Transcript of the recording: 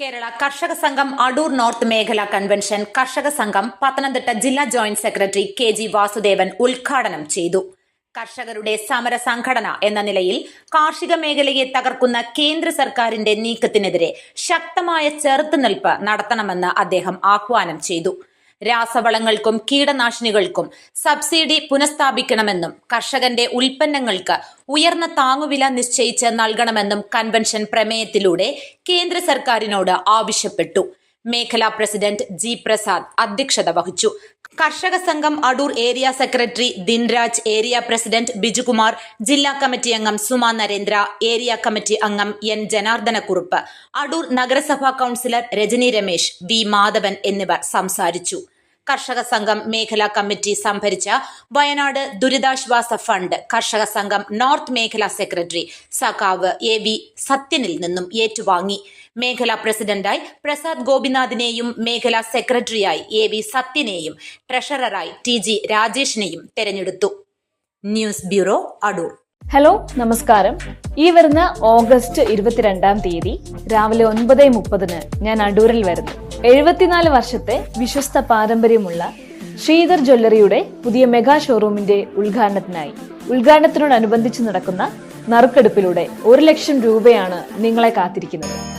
കേരള കർഷക സംഘം അടൂർ നോർത്ത് മേഖല കൺവെൻഷൻ. കർഷക സംഘം പത്തനംതിട്ട ജില്ലാ joint secretary K G Vasudevan ഉദ്ഘാടനം ചെയ്തു. കർഷകരുടെ സമര സംഘടന എന്ന നിലയിൽ കാർഷിക മേഖലയെ തകർക്കുന്ന കേന്ദ്ര സർക്കാരിന്റെ നീക്കത്തിനെതിരെ ശക്തമായ ചെറുത്തുനിൽപ്പ് നടത്തണമെന്ന് അദ്ദേഹം ആഹ്വാനം ചെയ്തു. രാസവളങ്ങൾക്കും കീടനാശിനികൾക്കും സബ്സിഡി പുനഃസ്ഥാപിക്കണമെന്നും കർഷകന്റെ ഉൽപ്പന്നങ്ങൾക്ക് ഉയർന്ന താങ്ങുവില നിശ്ചയിച്ച് നൽകണമെന്നും കൺവെൻഷൻ പ്രമേയത്തിലൂടെ കേന്ദ്ര സർക്കാരിനോട് ആവശ്യപ്പെട്ടു. മേഖലാ പ്രസിഡന്റ് ജി പ്രസാദ് അധ്യക്ഷത വഹിച്ചു. കർഷക സംഘം Adoor area secretary Dinraj area president Bijukumar ജില്ലാ കമ്മിറ്റി അംഗം സുമ നരേന്ദ്ര ഏരിയ കമ്മിറ്റി അംഗം എൻ ജനാർദ്ദനക്കുറുപ്പ് അടൂർ നഗരസഭാ കൌൺസിലർ രജനി രമേശ് വി മാധവൻ എന്നിവർ സംസാരിച്ചു. കർഷക സംഘം മേഖലാ കമ്മിറ്റി സംഭരിച്ച വയനാട് ദുരിതാശ്വാസ ഫണ്ട് കർഷക സംഘം നോർത്ത് മേഖലാ സെക്രട്ടറി സഖാവ് എ വി സത്യനിൽ നിന്നും ഏറ്റുവാങ്ങി. മേഖലാ പ്രസിഡന്റായി പ്രസാദ് ഗോപിനാഥിനെയും മേഖലാ സെക്രട്ടറിയായി എ വി സത്യനെയും ട്രഷററായി ടി ജി രാജേഷിനെയും തെരഞ്ഞെടുത്തു. News bureau Adoor. ഹലോ നമസ്കാരം. ഈ വരുന്ന ഓഗസ്റ്റ് ഇരുപത്തിരണ്ടാം തീയതി രാവിലെ ഒൻപത് മുപ്പതിന് ഞാൻ അടൂരിൽ വരുന്നു. എഴുപത്തിനാല് വർഷത്തെ വിശ്വസ്ത പാരമ്പര്യമുള്ള ശ്രീധർ ജ്വല്ലറിയുടെ പുതിയ മെഗാ ഷോറൂമിന്റെ ഉദ്ഘാടനത്തിനായി. ഉദ്ഘാടനത്തിനോടനുബന്ധിച്ച് നടക്കുന്ന നറുക്കെടുപ്പിലൂടെ ഒരു ലക്ഷം രൂപയാണ് നിങ്ങളെ കാത്തിരിക്കുന്നത്.